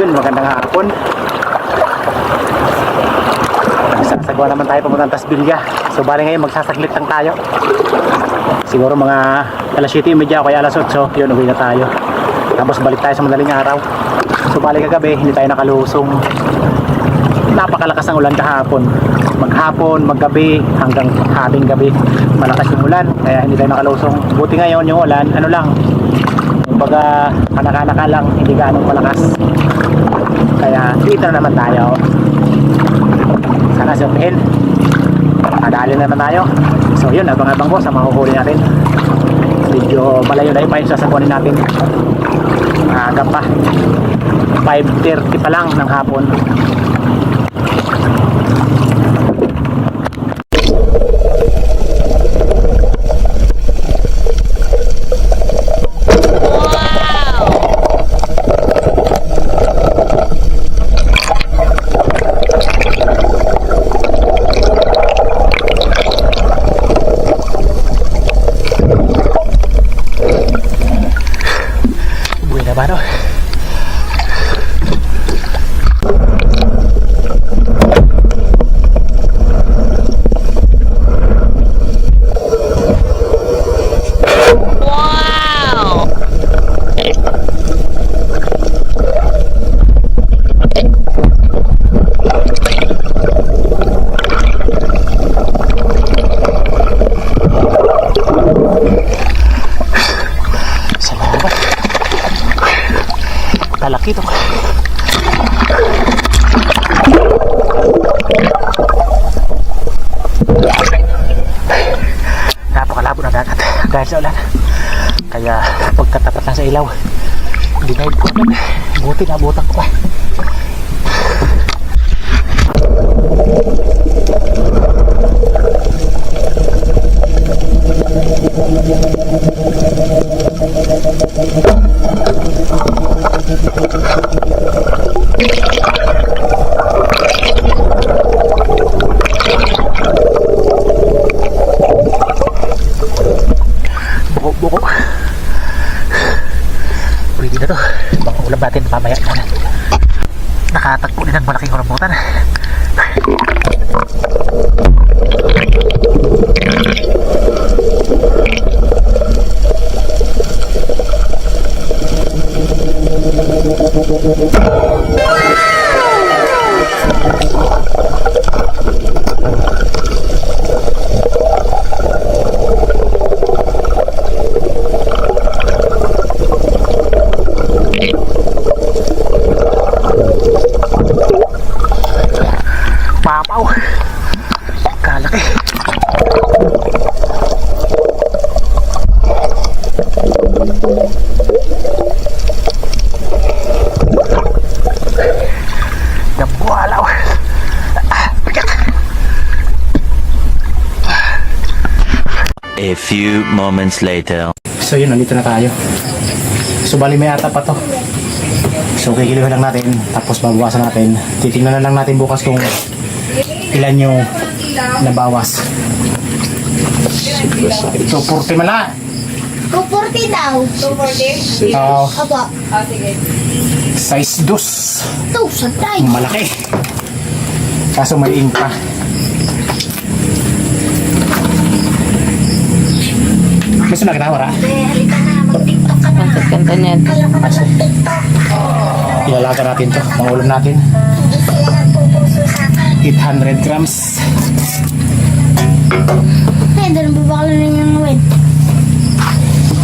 yun, magandang hapon. Nagsasagwa naman tayo papuntang Tasbilya. So bali ngayon magsasaglit lang tayo. Siguro mga alas 7.30 o kaya alas 8, yun uwi na tayo. Tapos balik tayo sa madaling araw. So bali kagabi, hindi tayo nakalusong. Napakalakas ng ulan kahapon. Maghapon, maggabi, hanggang habing gabi. Malakas yung ulan, kaya hindi tayo nakalusong. Buti ngayon yung ulan, ano lang, kumbaga kanaka-naka lang, hindi ganong malakas. Kaya dito na naman tayo. Sana surpihin. Kadali na naman tayo. So yun, abang-abang ko sa mahuhuli natin. Medyo malayo na yung pa yung sasakunin natin. Aga pa. 5.30 pa lang ng hapon. Buhay na ba no? Salamat. Talaki to. Napakalabo ng dagat dahil sa ulan. Kaya pagkatapat lang sa ilaw, hindi na agad. Buti na butak ko pa. Few moments later. So yun, nandito na tayo. So bali may ata pa to. So kikilihan lang natin, tapos babawasan natin. Titingnan na lang natin bukas kung ilan yung nabawas. So 40 mala. 240 daw. 240? Oo. Opo. size 2. Ito, satay. Malaki. Kaso may ink pa. Gusto na kita, wala? Ang na mag-tiktok. Ilalaga natin to. Pangulam natin. Hindi ko yan pupuso sa akin. 800 grams. Eh, doon babakla na yung wet.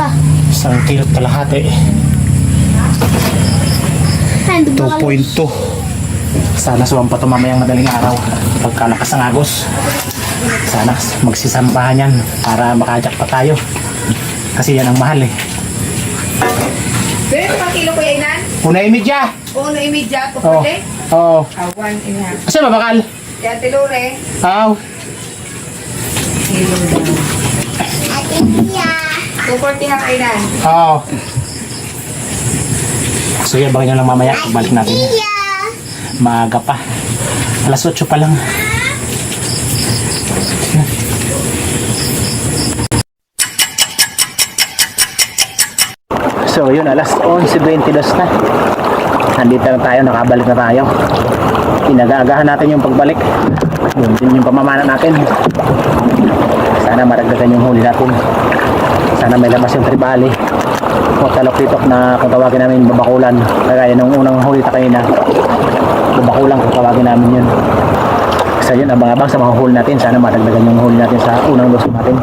Pa. Isang kilo at kalahati. Eh, babakla. 2.2. Sana suwang pa ito mamayang madaling araw. Pagkalakas ng agos. Sana magsisampahan yan para makajak pa tayo. Kasi yan ang mahal eh. Pero pa kilo ko yan? Una imidya! Uno imidya ko Oo. pati. Oo. Ah, one and a half. Kasi mabakal. Kaya tilure. Aw. Kilo Pia. 240 na kailan. Oo. So yan, baka nyo lang mamaya. Balik natin. Maaga pa. Alas 8 pa lang. So yun, alas 11.22 na. Nandito na tayo, nakabalik na tayo. Inagaagahan natin yung pagbalik. Yun din yung pamamana natin. Sana maragdagan yung huli natin. Sana may labas yung tribali. O talok-titok na kung tawagin namin babakulan. Kagaya nung unang huli ta kanina. Babakulan kung tawagin namin yun. Sa yun, abang-abang sa mga huli natin. Sana maragdagan yung huli natin sa unang lusong natin.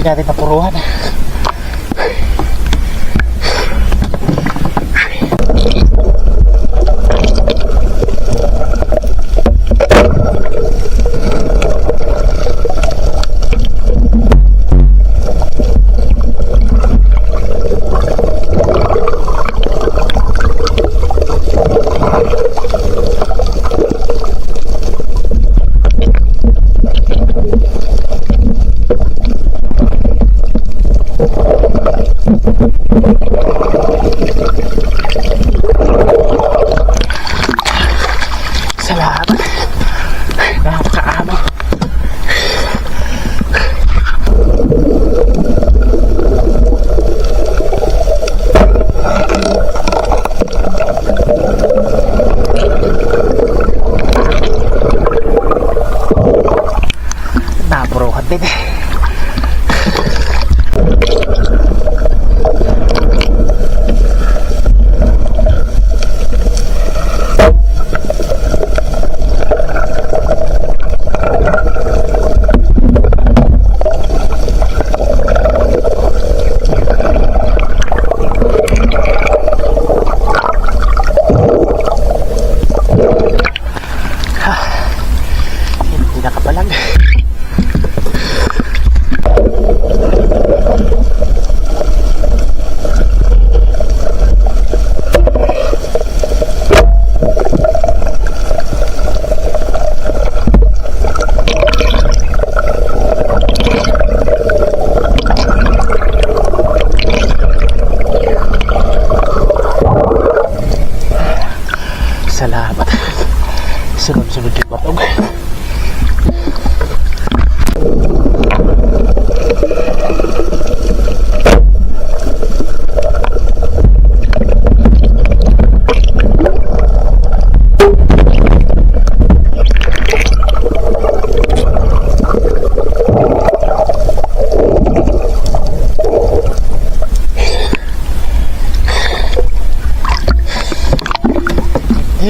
Hindi natin napuruhan.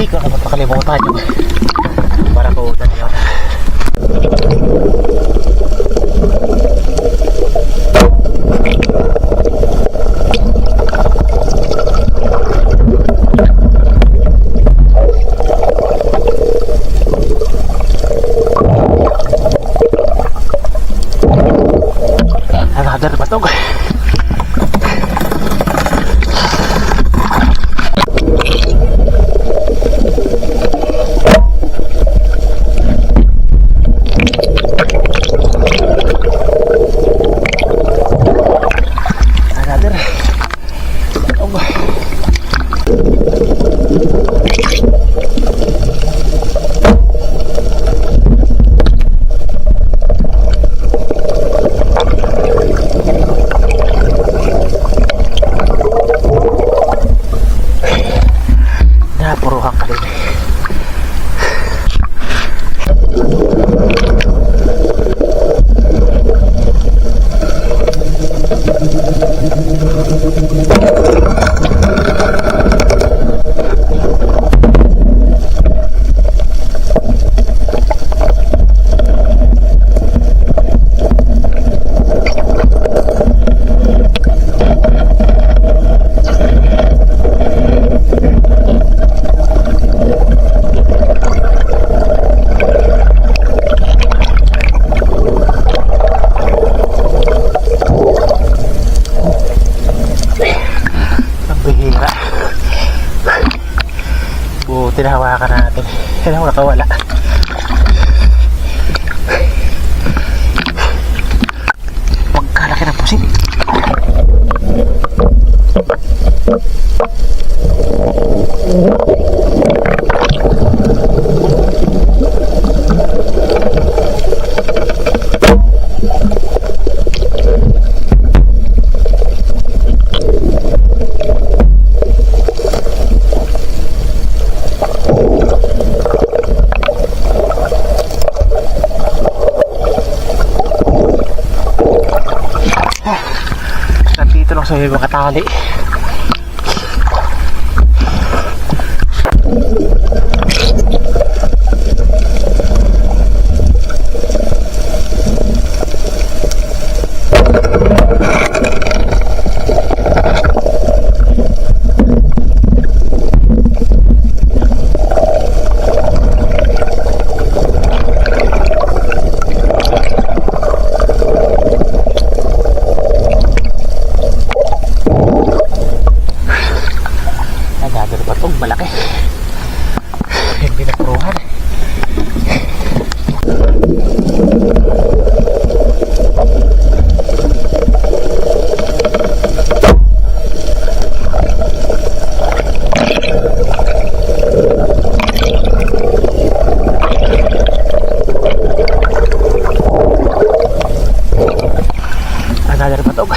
Ko naman makalimutan yung para ko yun. Another batog. Ang bihira. Buti na hawakan natin. Kaya mo nakawala. Pagkalaki ng pusit. Nandito lang sa may mga tali. Ay, gagano pa itong malaki. Hindi na puruhan. Ang gagano pa itong.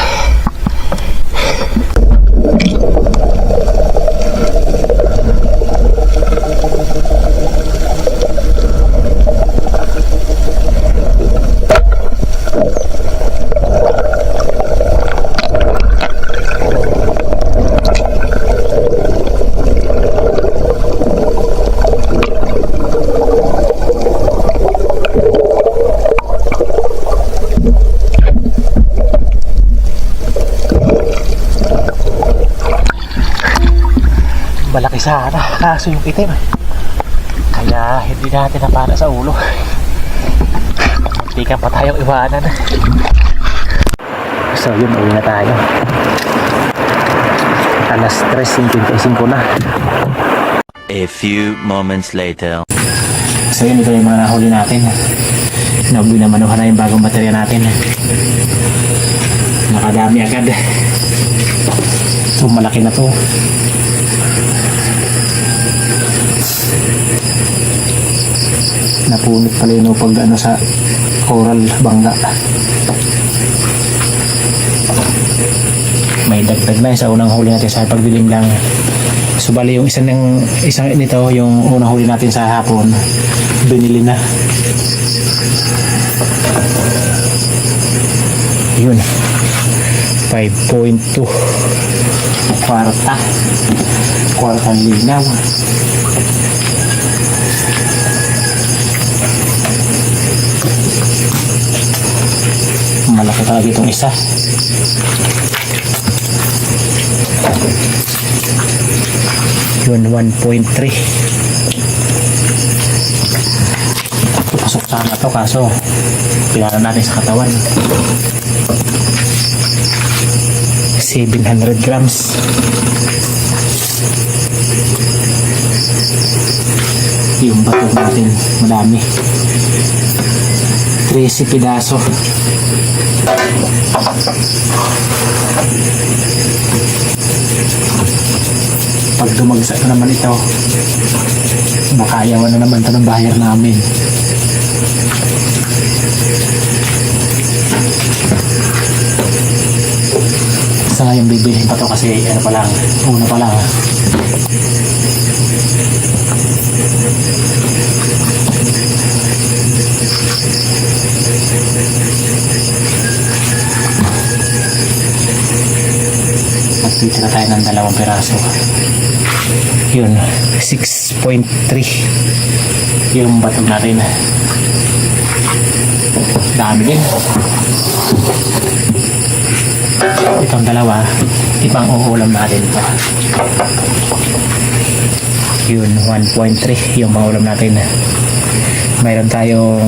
Malaki sana. Kaso yung itim. Kaya hindi natin na para sa ulo. Hindi ka pa tayong iwanan. So yun uwi na tayo. Alas 3.55 na. A few moments later. so yun ito yung mga nahuli natin. Nabuhi na manuhan na yung bagong baterya natin. Nakadami agad. So malaki na to napunit pala yun pag ano sa coral bangga. May dagdag na sa unang huli natin sa pagdilim lang. So bali yung isang, ng, isang nito yung unang huli natin sa hapon binili na. Yun. 5.2 kwarta. Kwartang linaw talaga itong isa. Yun 1.3 pasok sana to kaso kailangan natin sa katawan. 700 grams. Yung bato natin madami. 13 pidaso pag dumagsak na naman ito baka ayawan na naman ito ng buyer namin. Sa ngayon bibilhin pa to kasi ano pa lang una pa lang Titira tayo ng dalawang piraso. Yun, 6.3 yung batong natin. Dami din. Itong dalawa, ibang uulam natin ito. Yun, 1.3 yung mga ulam natin. Mayroon tayong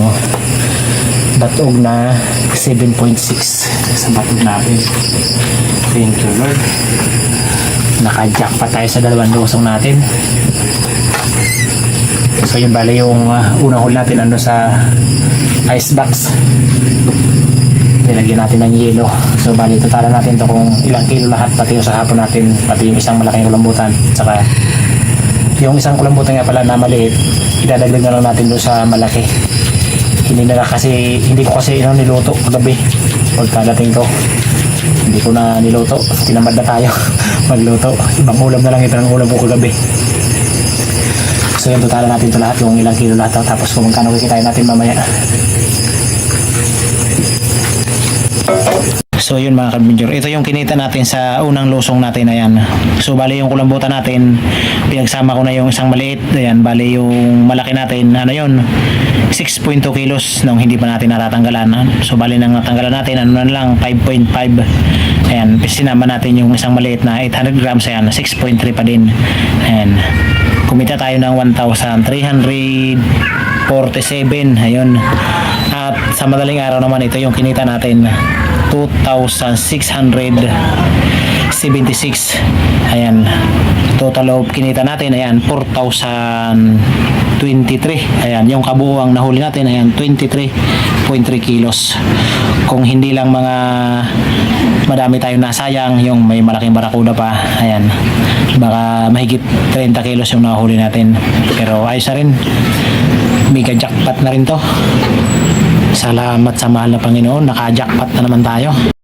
batog na 7.6 sa batog natin. Thank you Lord. Naka-jack pa tayo sa dalawang lusong natin. So yun bali yung uh, unang hole natin ano sa ice box. Nilagyan natin ng yelo. So bali totalan natin to kung ilang kilo lahat pati yung sa hapon natin pati yung isang malaking kulambutan. Saka yung isang kulambutan nga pala na maliit idadagdag na lang natin doon sa malaki hindi na kasi hindi ko kasi ano, niluto kagabi. Pagkadating ko hindi ko na niluto. Tinamad na tayo. Magluto. Ibang ulam na lang ito ang ulam ko kagabi. So yun totalan natin ito lahat yung ilang kilo lahat. Tapos kung magkano kikitain natin mamaya So yun mga kabinjor, ito yung kinita natin sa unang lusong natin ayan. So bali yung kulambutan natin, pinagsama ko na yung isang maliit, ayan, bali yung malaki natin, ano yun, 6.2 kilos nung hindi pa natin natatanggalan. So bali nang natanggalan natin, ano na lang, 5.5. Ayan, sinama natin yung isang maliit na 800 grams, ayan, 6.3 pa din. Ayan, kumita tayo ng 1,347, ayun. At sa madaling araw naman ito yung kinita natin 2,676 ayan. Total of kinita natin ayan 4,023 ayan yung kabuuang nahuli natin ayan 23.3 kilos. Kung hindi lang mga madami tayong nasayang yung may malaking barakuda pa ayan. Baka mahigit 30 kilos yung nahuli natin. Pero ayos na rin. Mega jackpot na rin to Salamat sa mahal na Panginoon, naka-jackpot na naman tayo.